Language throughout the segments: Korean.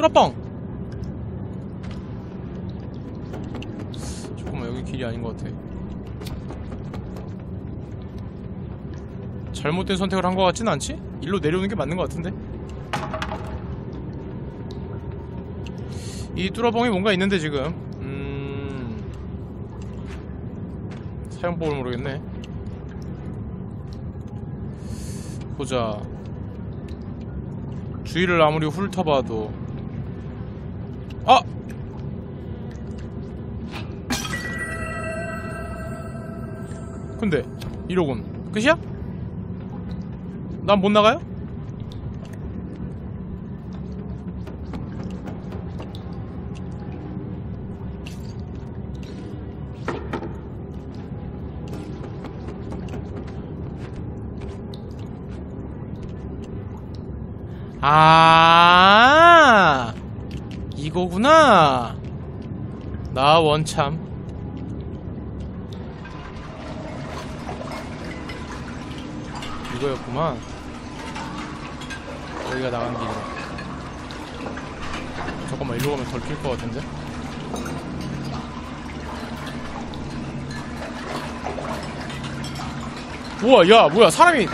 뚜라뻥. 잠깐만 여기 길이 아닌 것 같아. 잘못된 선택을 한 것 같진 않지? 일로 내려오는 게 맞는 것 같은데? 이 뚜라뻥이 뭔가 있는데 지금. 음... 사용법을 모르겠네. 보자. 주위를 아무리 훑어봐도 아! 근데 이러곤 끝이야? 난 못 나가요? 아 이거구나. 나 원참. 이거였구만. 여기가 나간 길이네 잠깐만 일로 가면 덜 낄 것 같은데? 우와 야 뭐야 사람이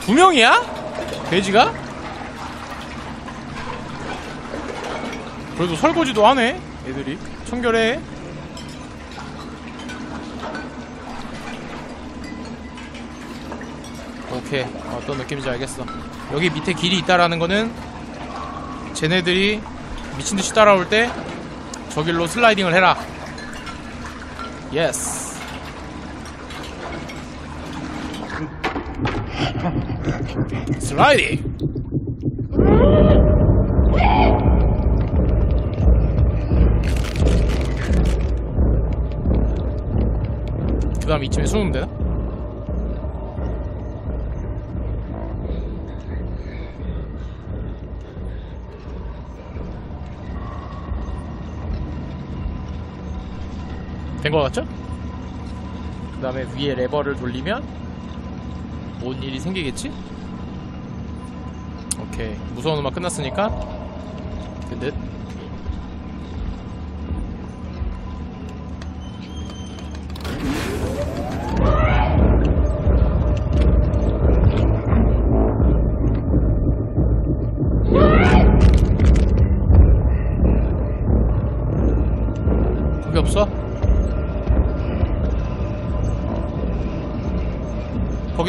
두 명이야? 돼지가? 그래도 설거지도 하네 애들이. 청결해. 오케이. 어떤 느낌인지 알겠어. 여기 밑에 길이 있다라는 거는 쟤네들이 미친듯이 따라올 때 저길로 슬라이딩을 해라. 예스 슬라이딩 그 다음 이쯤에 숨으면 되나? 된거 같죠? 그 다음에 위에 레버를 돌리면 뭔 일이 생기겠지? 오케이 무서운 음악 끝났으니까 듯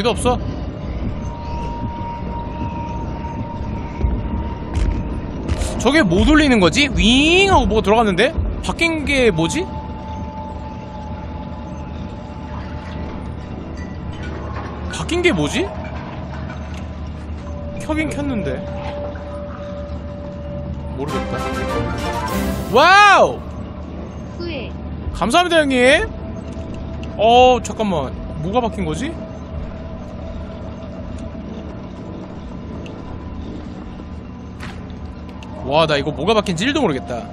거기도 없어? 저게 못 올리는 거지? 윙 하고 뭐가 들어갔는데? 바뀐 게 뭐지? 바뀐 게 뭐지? 켜긴 켰는데 모르겠다 와우! 후회. 감사합니다 형님 어 잠깐만 뭐가 바뀐 거지? 와 나 이거 뭐가 바뀐지 1도 모르겠다.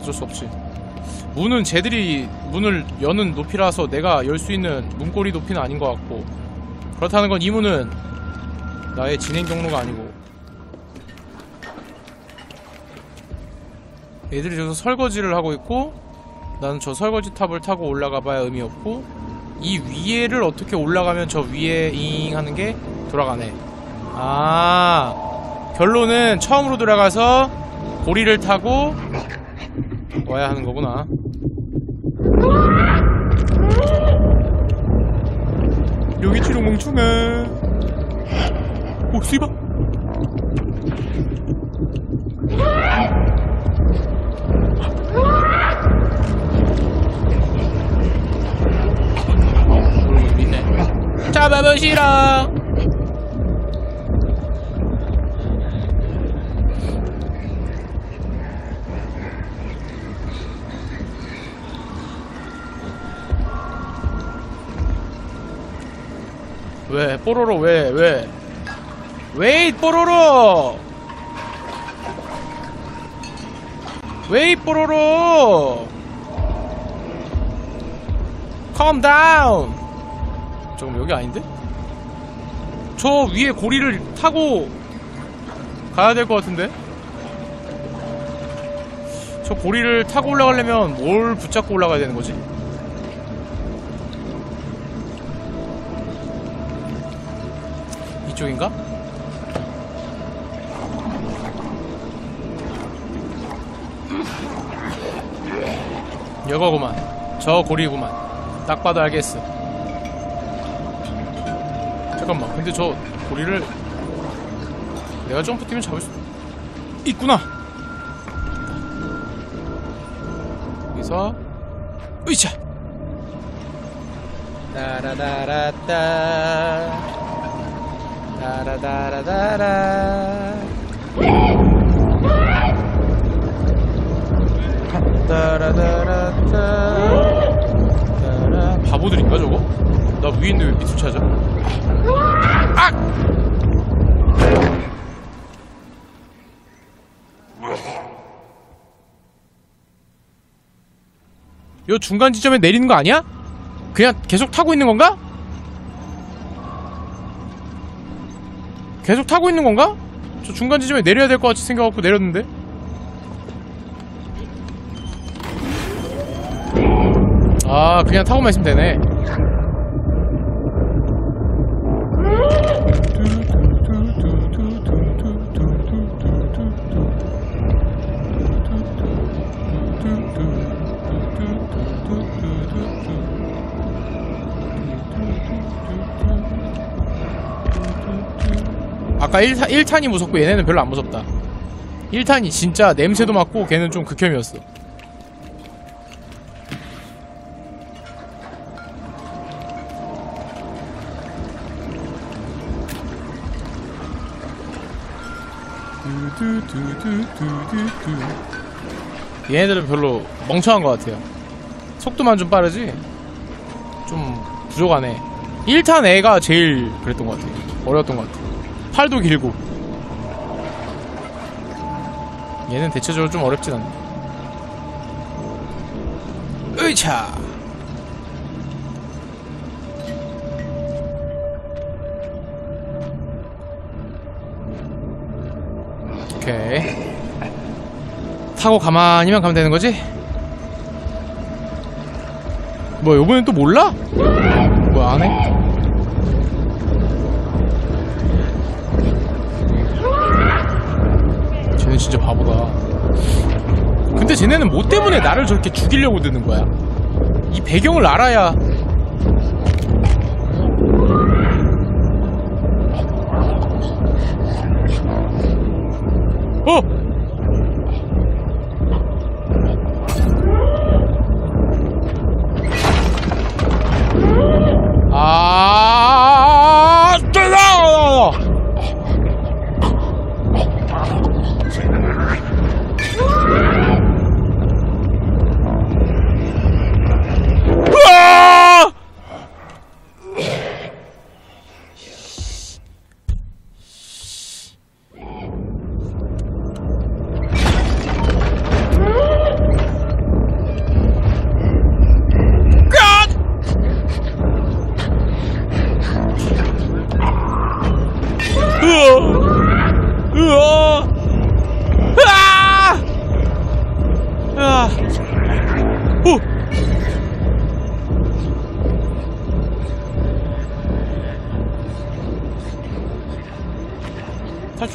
어쩔 수 없지. 문은 쟤들이 문을 여는 높이라서 내가 열 수 있는 문고리 높이는 아닌 것 같고. 그렇다는 건 이 문은 나의 진행 경로가 아니고. 애들이 저기서 설거지를 하고 있고 나는 저 설거지 탑을 타고 올라가 봐야 의미 없고 이 위에를 어떻게 올라가면 저 위에 잉 하는 게 돌아가네. 아 결론은 처음으로 돌아가서 고리를 타고 와야 하는 거구나 여기 치료 멍충아 오 씨발. 잡아보시라. 왜 뽀로로 왜 왜? 웨이 뽀로로. 웨이 뽀로로. calm down. 잠깐 여기 아닌데? 저 위에 고리를 타고 가야 될 것 같은데? 저 고리를 타고 올라가려면 뭘 붙잡고 올라가야 되는 거지? 쪽인가? 여거구만. 저 고리구만. 딱 봐도 알겠어. 잠깐만. 근데 저 고리를 내가 점프 뛰면 잡을 수 있구나. 여기서 으이차. 따라다라따. 따라다라다라. 따라다라따. 따라. 바보들인가 저거? 나 위에 있는데 왜 밑을 찾아? 아! 요 중간 지점에 내리는 거 아니야? 그냥 계속 타고 있는 건가? 계속 타고 있는 건가? 저 중간 지점에 내려야 될 것 같이 생겨갖고 내렸는데 아 그냥 타고만 있으면 되네 아까 1탄, 1탄이 무섭고 얘네는 별로 안 무섭다. 1탄이 진짜 냄새도 맡고 걔는 좀 극혐이었어. 얘네들은 별로 멍청한 것 같아요. 속도만 좀 빠르지? 좀 부족하네. 1탄 애가 제일 그랬던 것 같아요. 어려웠던 것 같아요 팔도 길고 얘는 대체적으로 좀 어렵진 않네 으차 오케이 타고 가만히만 가면 되는 거지? 뭐 요번엔 또 몰라? 뭐야 안 해? 진짜 바보다. 근데 쟤네는 뭐 때문에 나를 저렇게 죽이려고 드는 거야? 이 배경을 알아야. 어!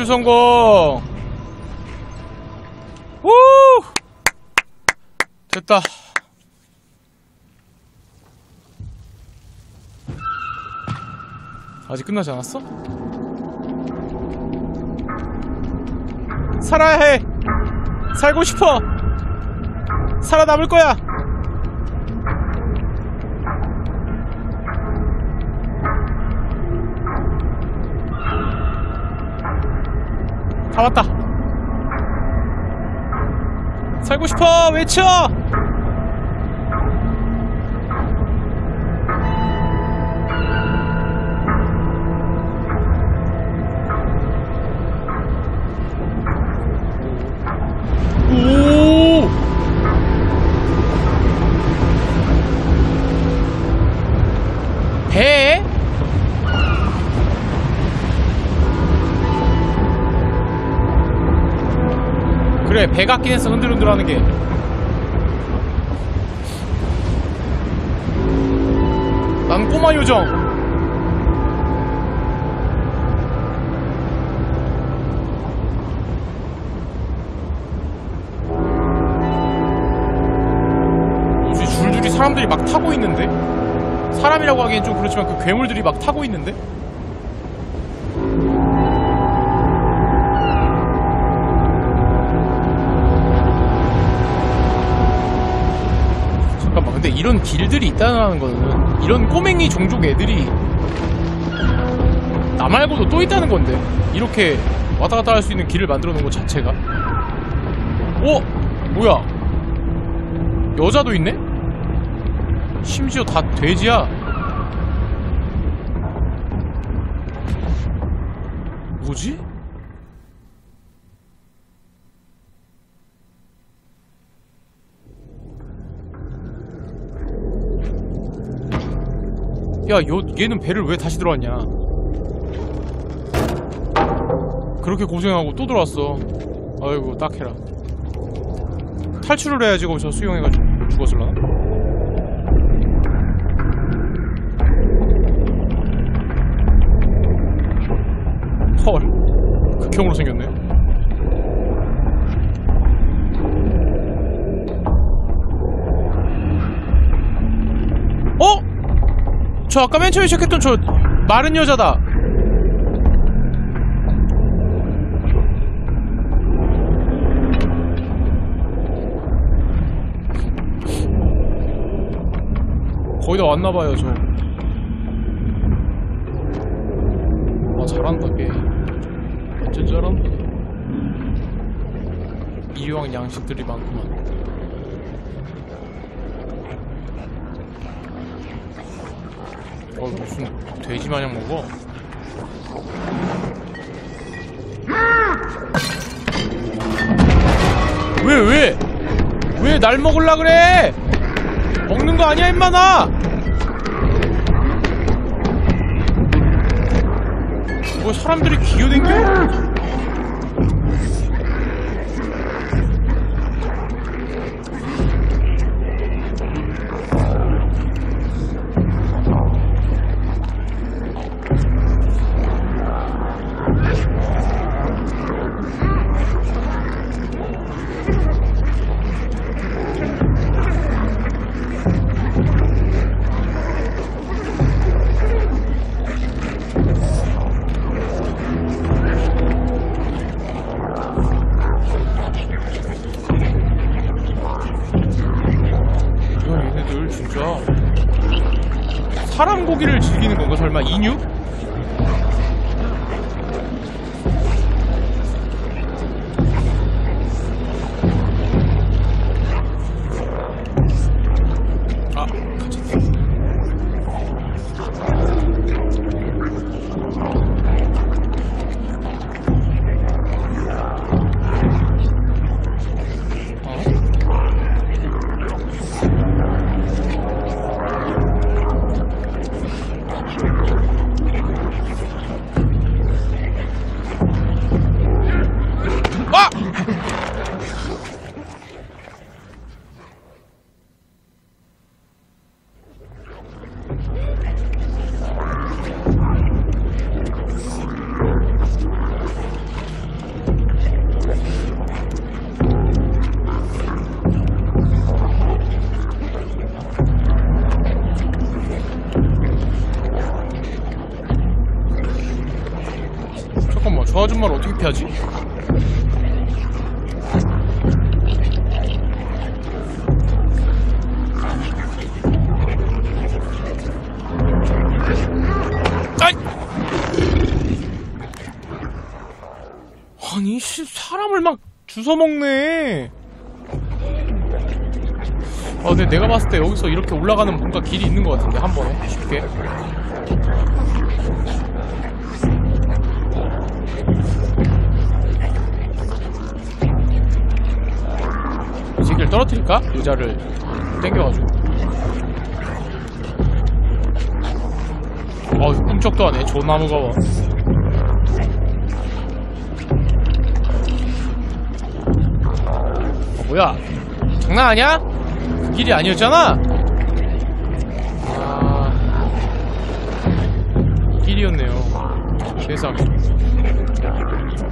성공! 우! 됐다. 아직 끝나지 않았어? 살아야 해! 살고 싶어! 살아남을 거야! 다 왔다! 살고 싶어! 외쳐! 배 같긴 했어 흔들흔들 하는 게. 난 꼬마 요정. 요즘 줄줄이 사람들이 막 타고 있는데? 사람이라고 하기엔 좀 그렇지만 그 괴물들이 막 타고 있는데 이런 길들이 있다는 거는 이런 꼬맹이 종족 애들이 나 말고도 또 있다는 건데 이렇게 왔다 갔다 할 수 있는 길을 만들어 놓은 것 자체가 어? 뭐야 여자도 있네? 심지어 다 돼지야 뭐지? 야, 요, 얘는 배를 왜 다시 들어왔냐? 그렇게 고생하고 또 들어왔어. 아이고, 딱해라. 탈출을 해야지, 거기서 수용해가지고 죽었을라나? 헐. 극형으로 생겼네. 저 아까 맨 처음에 시작했던 저 마른 여자다. 거의 다 왔나봐요, 저. 아, 잘한다, 걔. 완전 잘한다. 이왕 양식들이 많구만. 어, 무슨 돼지 마냥 먹어? 왜, 왜? 왜 날 먹을라 그래? 먹는 거 아니야, 임마, 나! 뭐 사람들이 기어댕겨? 아니, 씨, 사람을 막 주워먹네. 아, 근데 내가 봤을 때 여기서 이렇게 올라가는 뭔가 길이 있는 것 같은데, 한 번에. 쉽게. 이 새끼를 떨어뜨릴까? 의자를 땡겨가지고. 어휴, 꿈쩍도 안 해. 존나 무거워. 뭐야? 장난 아니야? 그 길이 아니었잖아? 아... 이 길이었네요. 세상에.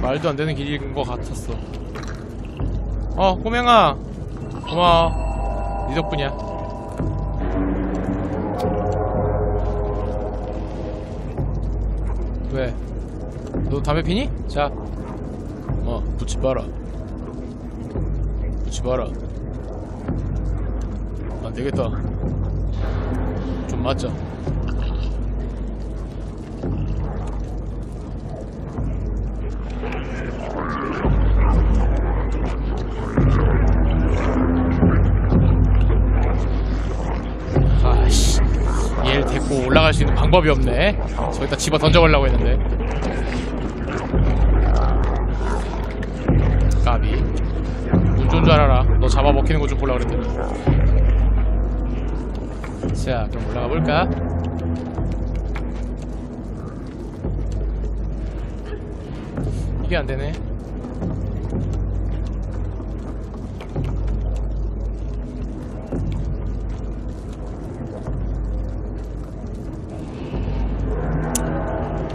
말도 안 되는 길인 것 같았어. 어, 꼬맹아. 고마워. 네 덕분이야. 왜? 너 담배 피니? 자. 어, 붙이 봐라. 붙이 봐라. 안 되겠다. 좀 맞자. 데리고 올라갈 수 있는 방법이 없네. 저기다 집어 던져보려고 했는데. 까비. 운 좋은 줄 알아라. 너 잡아먹히는 거 좀 보려고 그랬더니. 자, 그럼 올라가 볼까? 이게 안 되네.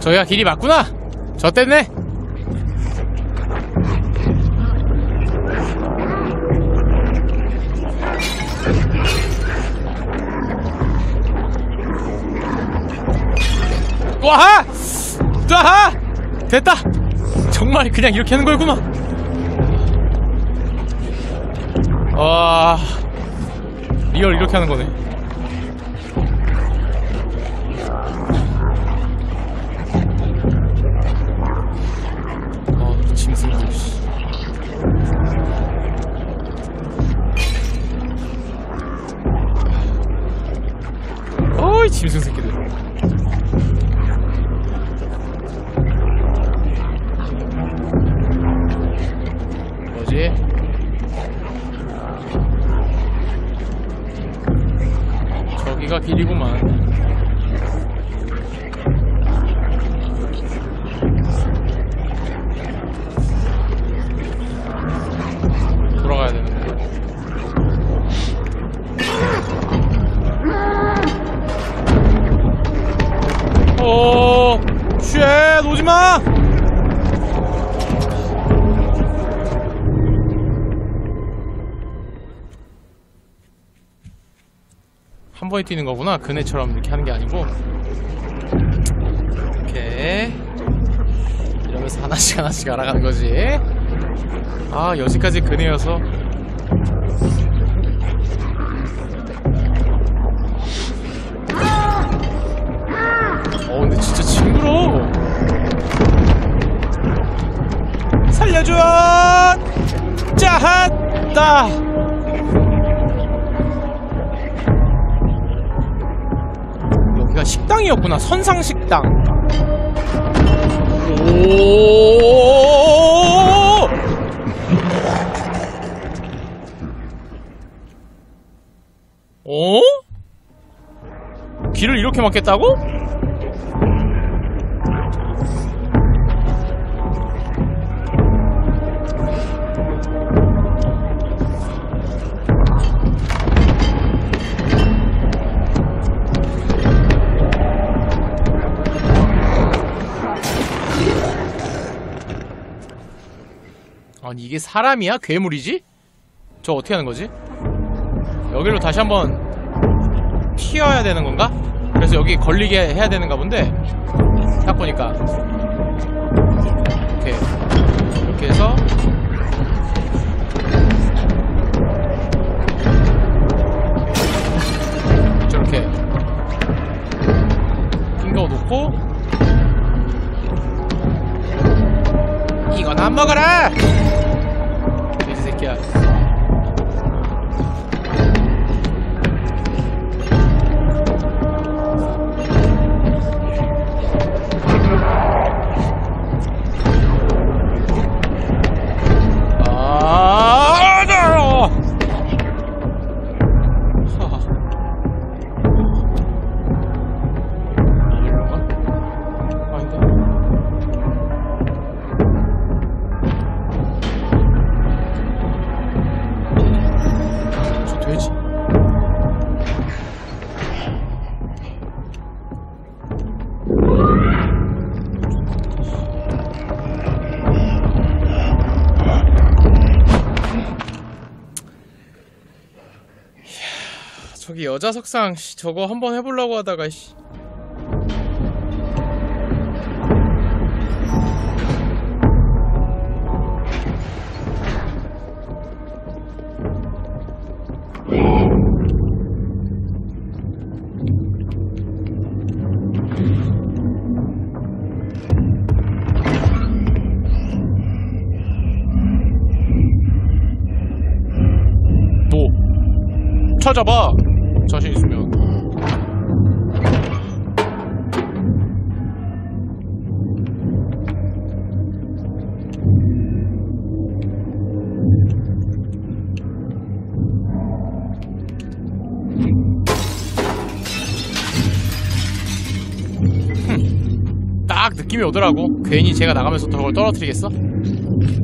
저희가 길이 맞구나. 저 때문에. 와하! 와하! 됐다! 정말 그냥 이렇게 하는 거였구만. 와, 리얼 이렇게 하는 거네. 짐승 새끼들. 뭐지? 저기가 길이구만. 어, 쉣, 오지 마! 한 번에 뛰는 거구나. 그네처럼 이렇게 하는 게 아니고. 이렇게. 이러면서 하나씩 하나씩 알아가는 거지. 아, 여기까지 그네여서. 살려줘! 짜핫다! 여기가 식당이었구나. 선상식당. 오! 어? 길을 이렇게 막겠다고? 이게 사람이야? 괴물이지? 저 어떻게 하는 거지? 여기로 다시 한번 튀어야 되는 건가? 그래서 여기 걸리게 해야 되는가 본데 딱 보니까 이렇게 이렇게 해서 여자 석상 씨, 저거 한번 해보려고 하다가 씨. 느낌이 오더라고 괜히 제가 나가면서 저걸 떨어뜨리겠어?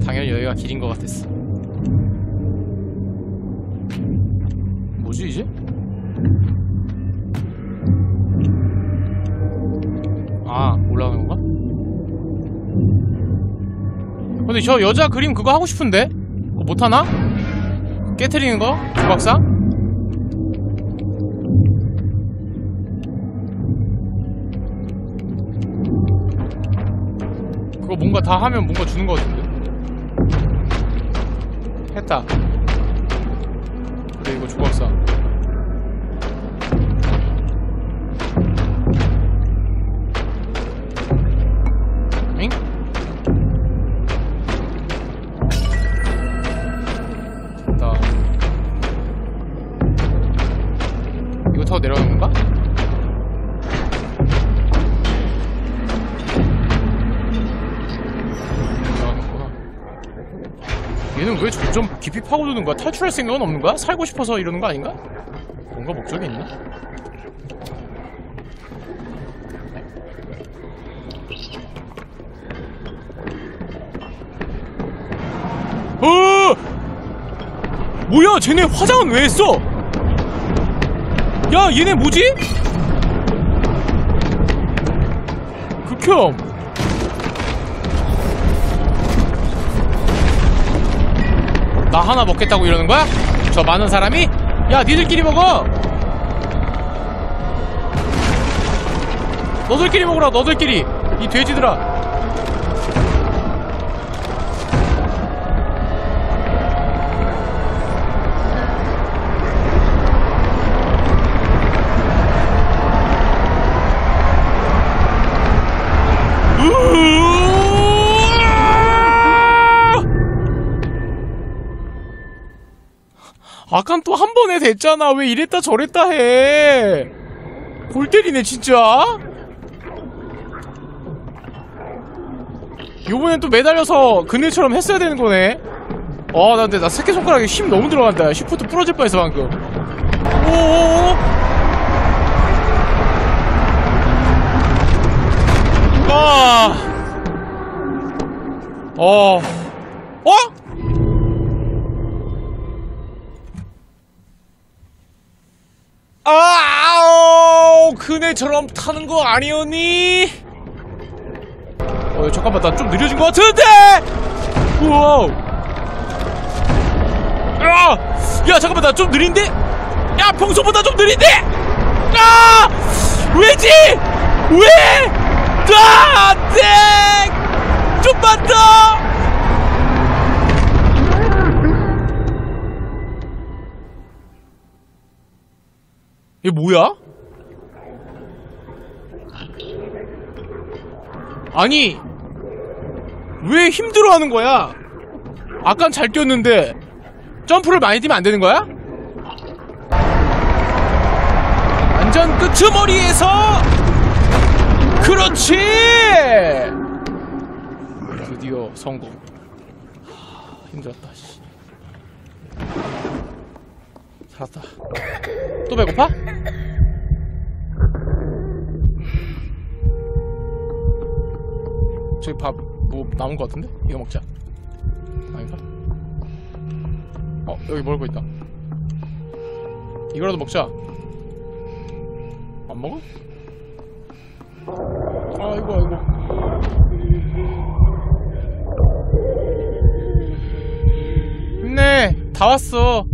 당연히 여기가 길인 것 같았어 뭐지 이제? 아 올라가는 건가? 근데 저 여자 그림 그거 하고 싶은데? 그거 못하나? 깨트리는 거? 조각상? 뭔가 다 하면 뭔가 주는 거 같은데? 했다 그래 이거 조각상 깊이 파고드는 거야? 탈출할 생각은 없는 거야? 살고 싶어서 이러는 거 아닌가? 뭔가 목적이 있나? 어! 뭐야, 쟤네 화장은 왜 했어? 야, 얘네 뭐지? 극혐. 나 하나 먹겠다고 이러는 거야? 저 많은 사람이? 야, 니들끼리 먹어! 너들끼리 먹으라, 너들끼리! 이 돼지들아! 아깐 또한 번에 됐잖아. 왜 이랬다 저랬다 해. 골 때리네, 진짜. 요번엔 또 매달려서 그네처럼 했어야 되는 거네. 어, 나 근데 나 새끼손가락에 힘 너무 들어간다. 시프트 부러질 뻔했어, 방금. 오오오. 아. 어. 어? 아우 그네처럼 타는 거 아니었니? 어 잠깐만 나 좀 느려진 것 같은데? 우와 야! 야 잠깐만 나 좀 느린데? 야 평소보다 좀 느린데? 아! 왜지? 왜? 아! 네! 좀만 더! 이게 뭐야? 아니 왜 힘들어하는 거야? 아깐 잘 뛰었는데 점프를 많이 뛰면 안 되는 거야? 완전 끄트머리에서 그렇지! 드디어 성공 하, 힘들었다 씨. 살았다 또 배고파? 저기 밥 뭐 남은 거 같은데? 이거 먹자 아닌가? 어 여기 먹을 거 있다 이거라도 먹자 안 먹어? 아이고 아이고 힘내 다 왔어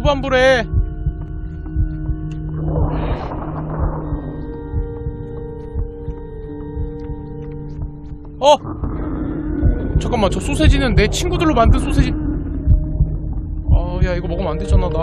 후반부래. 어! 잠깐만 저 소세지는 내 친구들로 만든 소세지. 아야 이거 먹으면 안 되잖아 나.